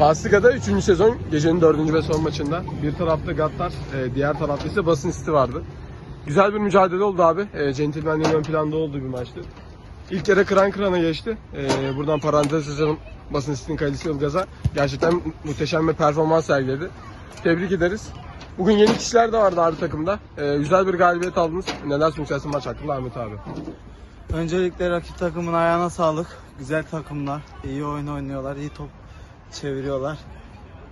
Pasliga'da 3. sezon gecenin 4. ve son maçında. Bir tarafta Gattar, e, diğer tarafta ise Basın City vardı. Güzel bir mücadele oldu abi. E, ön planda olduğu bir maçtı. İlk yarı kıran kırana geçti. E, buradan parantez açalım Basın City'nin kalesi Ilgaz'a. Gerçekten muhteşem bir performans sergiledi. Tebrik ederiz. Bugün yeni kişiler de vardı abi takımda. E, güzel bir galibiyet aldınız. Neler söylersin maç hakkında Ahmet abi? Öncelikle rakip takımın ayağına sağlık. Güzel takımlar. iyi oyun oynuyorlar. iyi top çeviriyorlar.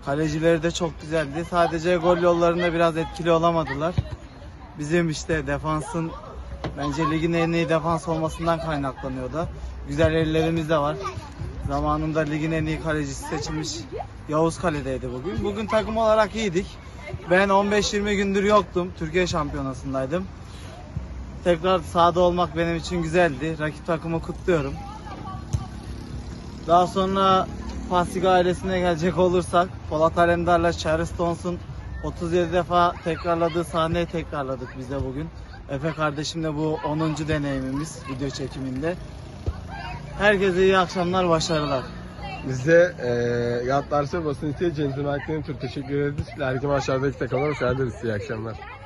Kalecileri de çok güzeldi. Sadece gol yollarında biraz etkili olamadılar. Bizim işte defansın bence ligin en iyi defans olmasından kaynaklanıyor da. Güzel ellerimiz de var. Zamanında ligin en iyi kalecisi seçilmiş Yavuz Kale'deydi bugün. Bugün takım olarak iyiydik. Ben 15-20 gündür yoktum. Türkiye şampiyonasındaydım. Tekrar sahada olmak benim için güzeldi. Rakip takımı kutluyorum. Daha sonra Pasig ailesine gelecek olursak Polat Alemdar'la Charles Stones'un 37 defa tekrarladığı sahneyi tekrarladık biz de bugün. Efe kardeşimle bu 10. deneyimimiz video çekiminde. Herkese iyi akşamlar, başarılar. Biz de e, Gattar'sa Basın City'ye Centilmenlerin Tur teşekkür ederiz. İleriki maçlardaki takımlara hoş geldiniz. İyi akşamlar.